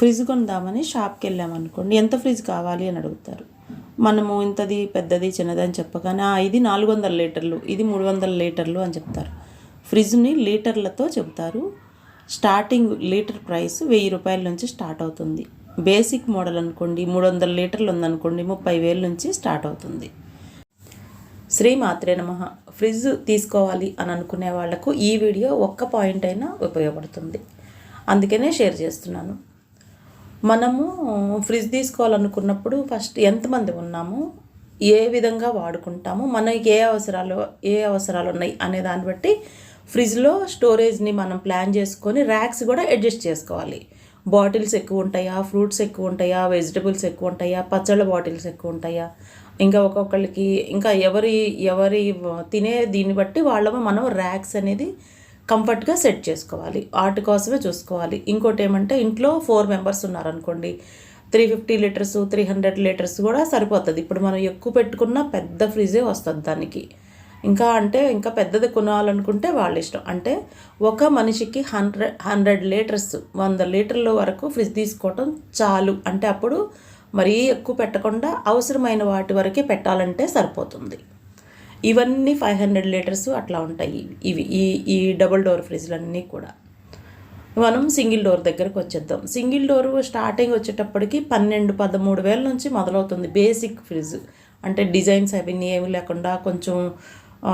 Fridge కొందామని షాప్కి వెళ్ళామనుకోండి ఎంత ఫ్రిడ్జ్ కావాలి అని అడుగుతారు. మనము ఇంతది పెద్దది చిన్నది అని చెప్పగానే ఇది నాలుగు వందల లీటర్లు ఇది మూడు వందల లీటర్లు అని చెప్తారు. ఫ్రిడ్జ్ని లీటర్లతో చెబుతారు. స్టార్టింగ్ లీటర్ ప్రైస్ వెయ్యి రూపాయల నుంచి స్టార్ట్ అవుతుంది. బేసిక్ మోడల్ అనుకోండి మూడు వందల లీటర్లు ఉందనుకోండి ముప్పై వేల నుంచి స్టార్ట్ అవుతుంది. శ్రీ మాత్రే నమ. ఫ్రిడ్జ్ తీసుకోవాలి అని అనుకునే వాళ్ళకు ఈ వీడియో ఒక్క పాయింట్ అయినా ఉపయోగపడుతుంది. అందుకనే షేర్ చేస్తున్నాను. మనము ఫ్రిడ్జ్ తీసుకోవాలనుకున్నప్పుడు ఫస్ట్ ఎంతమంది ఉన్నాము? ఏ విధంగా వాడుకుంటాము? మనకి ఏ అవసరాలు ఏ అవసరాలు ఉన్నాయి అనే దాన్ని బట్టి ఫ్రిడ్జ్లో స్టోరేజ్ని మనం ప్లాన్ చేసుకొని ర్యాక్స్ కూడా అడ్జస్ట్ చేసుకోవాలి. బాటిల్స్ ఎక్కువ ఉంటాయా? ఫ్రూట్స్ ఎక్కువ ఉంటాయా? వెజిటబుల్స్ ఎక్కువ ఉంటాయా? పచ్చళ్ళ బాటిల్స్ ఎక్కువ ఉంటాయా? ఇంకా ఒక్కొక్కళ్ళకి ఇంకా ఎవరి ఎవరి తినే దీన్ని బట్టి వాళ్ళము మనం ర్యాక్స్ అనేది కంఫర్ట్గా సెట్ చేసుకోవాలి. వాటి కోసమే చూసుకోవాలి. ఇంకోటి ఏమంటే ఇంట్లో ఫోర్ మెంబర్స్ ఉన్నారనుకోండి three fifty litres three hundred litres కూడా సరిపోతుంది. ఇప్పుడు మనం ఎక్కువ పెట్టుకున్న పెద్ద ఫ్రిడ్జే వస్తుంది దానికి. ఇంకా అంటే ఇంకా పెద్దది కొనాలనుకుంటే వాళ్ళ ఇష్టం. అంటే ఒక మనిషికి హండ్రెడ్ హండ్రెడ్ లీటర్స్ వంద లీటర్ల వరకు ఫ్రిడ్జ్ తీసుకోవటం చాలు. అంటే అప్పుడు మరీ ఎక్కువ పెట్టకుండా అవసరమైన వాటి వరకే పెట్టాలంటే సరిపోతుంది. ఇవన్నీ ఫైవ్ హండ్రెడ్ లీటర్స్ అట్లా ఉంటాయి. ఇవి ఈ ఈ డబుల్ డోర్ ఫ్రిడ్జ్లన్నీ కూడా. మనం సింగిల్ డోర్ దగ్గరకు వచ్చేద్దాం. సింగిల్ డోర్ స్టార్టింగ్ వచ్చేటప్పటికి పన్నెండు పదమూడు వేల నుంచి మొదలవుతుంది బేసిక్ ఫ్రిడ్జ్. అంటే డిజైన్స్ అవన్నీ ఏమి లేకుండా కొంచెం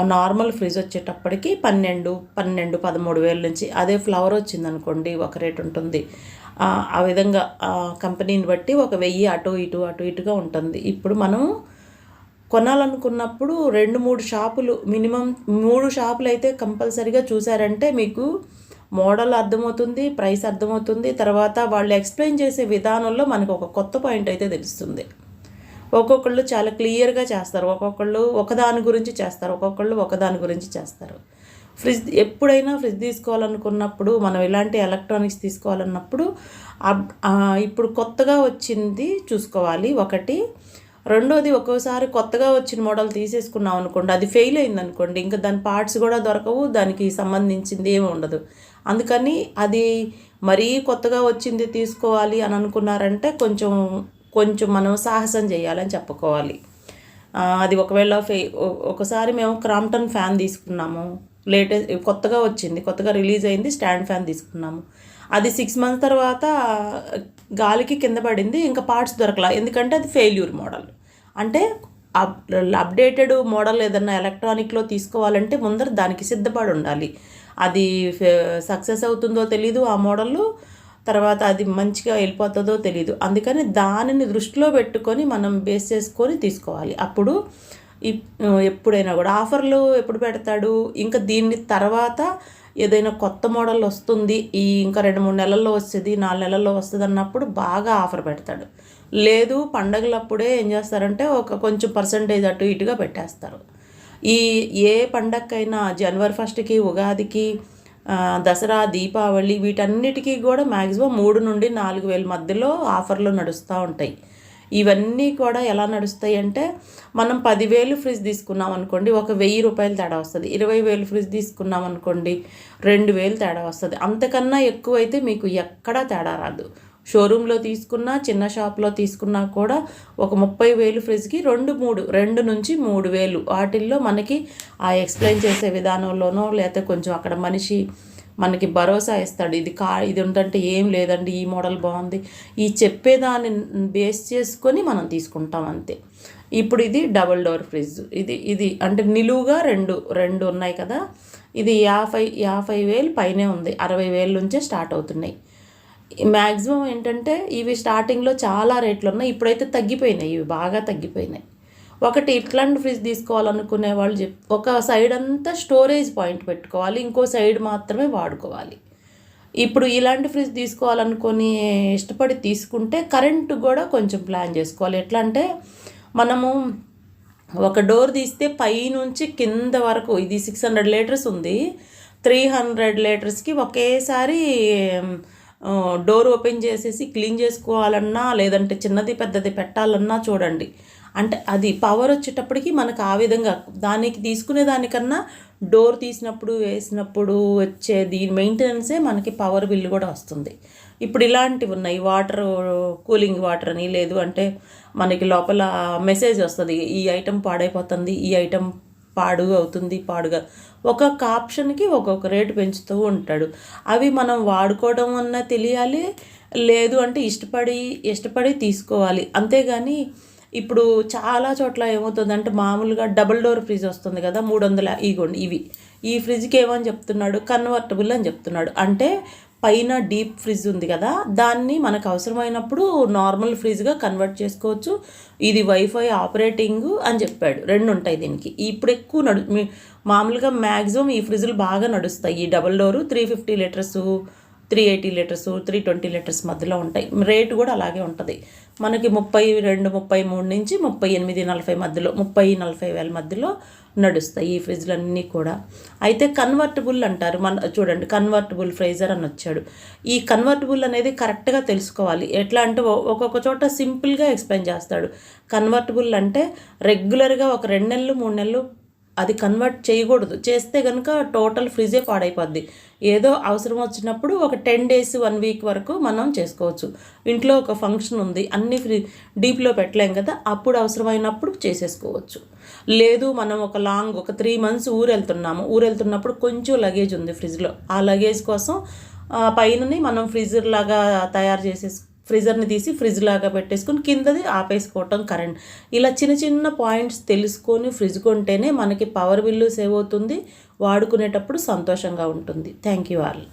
నార్మల్ ఫ్రిడ్జ్ వచ్చేటప్పటికి పన్నెండు పన్నెండు పదమూడు వేల నుంచి అదే ఫ్లవర్ వచ్చిందనుకోండి ఒక రేట్ ఉంటుంది. ఆ, విధంగా కంపెనీని బట్టి ఒక వెయ్యి అటు ఇటు అటు ఇటుగా ఉంటుంది. ఇప్పుడు మనం కొనాలనుకున్నప్పుడు రెండు మూడు షాపులు మినిమం మూడు షాపులు అయితే కంపల్సరీగా చూసారంటే మీకు మోడల్ అర్థమవుతుంది ప్రైస్ అర్థమవుతుంది. తర్వాత వాళ్ళు ఎక్స్ప్లెయిన్ చేసే విధానంలో మనకు ఒక కొత్త పాయింట్ అయితే తెలుస్తుంది. ఒక్కొక్కళ్ళు చాలా క్లియర్గా చేస్తారు. ఒక్కొక్కళ్ళు ఒకదాని గురించి చేస్తారు. ఒక్కొక్కళ్ళు ఒకదాని గురించి చేస్తారు. ఫ్రిడ్జ్ ఎప్పుడైనా ఫ్రిడ్జ్ తీసుకోవాలనుకున్నప్పుడు మనం ఇలాంటి ఎలక్ట్రానిక్స్ తీసుకోవాలన్నప్పుడు ఇప్పుడు కొత్తగా వచ్చింది చూసుకోవాలి. ఒకటి రెండోది ఒక్కోసారి కొత్తగా వచ్చిన మోడల్ తీసేసుకున్నాం అనుకోండి అది ఫెయిల్ అయింది అనుకోండి ఇంకా దాని పార్ట్స్ కూడా దొరకవు దానికి సంబంధించింది ఏమి ఉండదు. అందుకని అది మరీ కొత్తగా వచ్చింది తీసుకోవాలి అని అనుకున్నారంటే కొంచెం కొంచెం మనం సాహసం చేయాలని చెప్పుకోవాలి. అది ఒకవేళ ఫే ఒకసారి మేము క్రాంప్టన్ ఫ్యాన్ తీసుకున్నాము. లేటెస్ట్ కొత్తగా వచ్చింది కొత్తగా రిలీజ్ అయింది స్టాండ్ ఫ్యాన్ తీసుకున్నాము. అది సిక్స్ మంత్స్ తర్వాత గాలికి కింద పడింది ఇంకా పార్ట్స్ దొరకలా. ఎందుకంటే అది ఫెయిల్యూర్ మోడల్ అంటే అప్ అప్డేటెడ్ మోడల్ ఏదన్నా ఎలక్ట్రానిక్లో తీసుకోవాలంటే ముందర దానికి సిద్ధపడి ఉండాలి. అది సక్సెస్ అవుతుందో తెలీదు ఆ మోడల్ తర్వాత అది మంచిగా వెళ్ళిపోతుందో తెలియదు అందుకని దానిని దృష్టిలో పెట్టుకొని మనం బేస్ చేసుకొని తీసుకోవాలి. అప్పుడు ఎప్పుడైనా కూడా ఆఫర్లు ఎప్పుడు పెడతాడు? ఇంకా దీన్ని తర్వాత ఏదైనా కొత్త మోడల్ వస్తుంది ఈ ఇంకా రెండు మూడు నెలల్లో వస్తుంది నాలుగు నెలల్లో వస్తుంది అన్నప్పుడు బాగా ఆఫర్ పెడతాడు. లేదు పండగలప్పుడే ఏం చేస్తారంటే ఒక కొంచెం పర్సంటేజ్ అటు ఇటుగా పెట్టేస్తారు. ఈ ఏ పండగకైనా జనవరి ఫస్ట్కి ఉగాదికి దసరా దీపావళి వీటన్నిటికీ కూడా మ్యాక్సిమం మూడు నుండి నాలుగు వేల మధ్యలో ఆఫర్లు నడుస్తూ ఉంటాయి. ఇవన్నీ కూడా ఎలా నడుస్తాయి అంటే మనం పదివేలు ఫ్రిడ్జ్ తీసుకున్నాం అనుకోండి ఒక వెయ్యి రూపాయలు తేడా వస్తుంది. ఇరవై వేలు ఫ్రిడ్జ్ తీసుకున్నాం అనుకోండి రెండు వేలు తేడా వస్తుంది. అంతకన్నా ఎక్కువైతే మీకు ఎక్కడా తేడా రాదు. షోరూంలో తీసుకున్నా చిన్న షాప్లో తీసుకున్నా కూడా ఒక ముప్పై వేలు ఫ్రిడ్జ్కి రెండు మూడు రెండు నుంచి మూడు వేలు. వాటిల్లో మనకి ఆ ఎక్స్ప్లెయిన్ చేసే విధానంలోనో లేకపోతే కొంచెం అక్కడ మనిషి మనకి భరోసా ఇస్తాడు. ఇది కా ఇది ఉందంటే ఏం లేదండి ఈ మోడల్ బాగుంది. ఈ చెప్పేదాన్ని బేస్ చేసుకొని మనం తీసుకుంటాం అంతే. ఇప్పుడు ఇది డబుల్ డోర్ ఫ్రిడ్జ్. ఇది ఇది అంటే నిలువుగా రెండు రెండు ఉన్నాయి కదా. ఇది యాభై యాభై వేలు పైనే ఉంది. అరవై వేల నుంచే స్టార్ట్ అవుతున్నాయి. మ్యాక్సిమం ఏంటంటే ఇవి స్టార్టింగ్లో చాలా రేట్లు ఉన్నాయి. ఇప్పుడైతే తగ్గిపోయినాయి. ఇవి బాగా తగ్గిపోయినాయి. ఒకటి ఇట్లాంటి ఫ్రిడ్జ్ తీసుకోవాలనుకునే వాళ్ళు చెప్ ఒక సైడ్ అంతా స్టోరేజ్ పాయింట్ పెట్టుకోవాలి ఇంకో సైడ్ మాత్రమే వాడుకోవాలి. ఇప్పుడు ఇలాంటి ఫ్రిడ్జ్ తీసుకోవాలనుకొని ఇష్టపడి తీసుకుంటే కరెంటు కూడా కొంచెం ప్లాన్ చేసుకోవాలి. ఎట్లా అంటే మనము ఒక డోర్ తీస్తే పై నుంచి కింద వరకు ఇది సిక్స్ హండ్రెడ్ లీటర్స్ ఉంది త్రీ హండ్రెడ్ లీటర్స్కి ఒకేసారి డోర్ ఓపెన్ చేసేసి క్లీన్ చేసుకోవాలన్నా లేదంటే చిన్నది పెద్దది పెట్టాలన్నా చూడండి. అంటే అది పవర్ వచ్చేటప్పటికి మనకు ఆ విధంగా దానికి తీసుకునే దానికన్నా డోర్ తీసినప్పుడు వేసినప్పుడు వచ్చే దీని మెయింటెనెన్సే మనకి పవర్ బిల్లు కూడా వస్తుంది. ఇప్పుడు ఇలాంటివి ఉన్నాయి. వాటర్ కూలింగ్ వాటర్ అని లేదు అంటే మనకి లోపల మెసేజ్ వస్తుంది. ఈ ఐటెం పాడైపోతుంది ఈ ఐటెం పాడు అవుతుంది పాడుగా. ఒక్కొక్క ఆప్షన్కి ఒక్కొక్క రేటు పెంచుతూ ఉంటాడు. అవి మనం వాడుకోవడం అన్న తెలియాలి లేదు అంటే ఇష్టపడి ఇష్టపడి తీసుకోవాలి. అంతేగాని ఇప్పుడు చాలా చోట్ల ఏమవుతుందంటే మామూలుగా డబుల్ డోర్ ఫ్రిడ్జ్ వస్తుంది కదా మూడు వందల ఇగోండి ఇవి. ఈ ఫ్రిడ్జ్కి ఏమని చెప్తున్నాడు? కన్వర్టబుల్ అని చెప్తున్నాడు. అంటే పైన డీప్ ఫ్రిడ్జ్ ఉంది కదా దాన్ని మనకు అవసరమైనప్పుడు నార్మల్ ఫ్రిడ్జ్గా కన్వర్ట్ చేసుకోవచ్చు. ఇది వైఫై ఆపరేటింగ్ అని చెప్పాడు. రెండు ఉంటాయి దీనికి. ఇప్పుడు ఎక్కువ నడు మామూలుగా మ్యాక్సిమం ఈ ఫ్రిడ్జ్లు బాగా నడుస్తాయి. ఈ double door three fifty litres three eighty litres three twenty litres మధ్యలో ఉంటాయి. రేటు కూడా అలాగే ఉంటుంది. మనకి ముప్పై రెండు ముప్పై మూడు నుంచి ముప్పై ఎనిమిది నలభై మధ్యలో ముప్పై నలభై వేల మధ్యలో నడుస్తాయి ఈ ఫ్రిడ్జ్లన్నీ కూడా. అయితే కన్వర్టబుల్ అంటారు. మన చూడండి కన్వర్టబుల్ ఫ్రైజర్ అని వచ్చాడు. ఈ కన్వర్టబుల్ అనేది కరెక్ట్గా తెలుసుకోవాలి. ఎట్లా అంటే ఒక్కొక్క చోట సింపుల్గా ఎక్స్ప్లెయిన్ చేస్తాడు. కన్వర్టబుల్ అంటే రెగ్యులర్గా ఒక రెండు నెలలు మూడు నెలలు అది కన్వర్ట్ చేయకూడదు. చేస్తే కనుక టోటల్ ఫ్రిడ్జే పాడైపోద్ది. ఏదో అవసరం వచ్చినప్పుడు ఒక టెన్ డేస్ వన్ వీక్ వరకు మనం చేసుకోవచ్చు. ఇంట్లో ఒక ఫంక్షన్ ఉంది అన్ని ఫ్రీ డీప్లో పెట్టలేం కదా అప్పుడు అవసరమైనప్పుడు చేసేసుకోవచ్చు. లేదు మనం ఒక లాంగ్ ఒక త్రీ మంత్స్ ఊరు వెళ్తున్నాము ఊరు వెళ్తున్నప్పుడు కొంచెం లగేజ్ ఉంది ఫ్రిడ్జ్లో ఆ లగేజ్ కోసం పైనని మనం ఫ్రిడ్జర్ లాగా తయారు చేసేసి ఫ్రిజర్ని తీసి ఫ్రిడ్జ్ లాగా పెట్టేసుకొని కిందది ఆపేసుకోవటం కరెంట్. ఇలా చిన్న చిన్న పాయింట్స్ తెలుసుకొని ఫ్రిడ్జ్ కొంటేనే మనకి పవర్ బిల్లు సేవ్ అవుతుంది వాడుకునేటప్పుడు సంతోషంగా ఉంటుంది. Thank you all.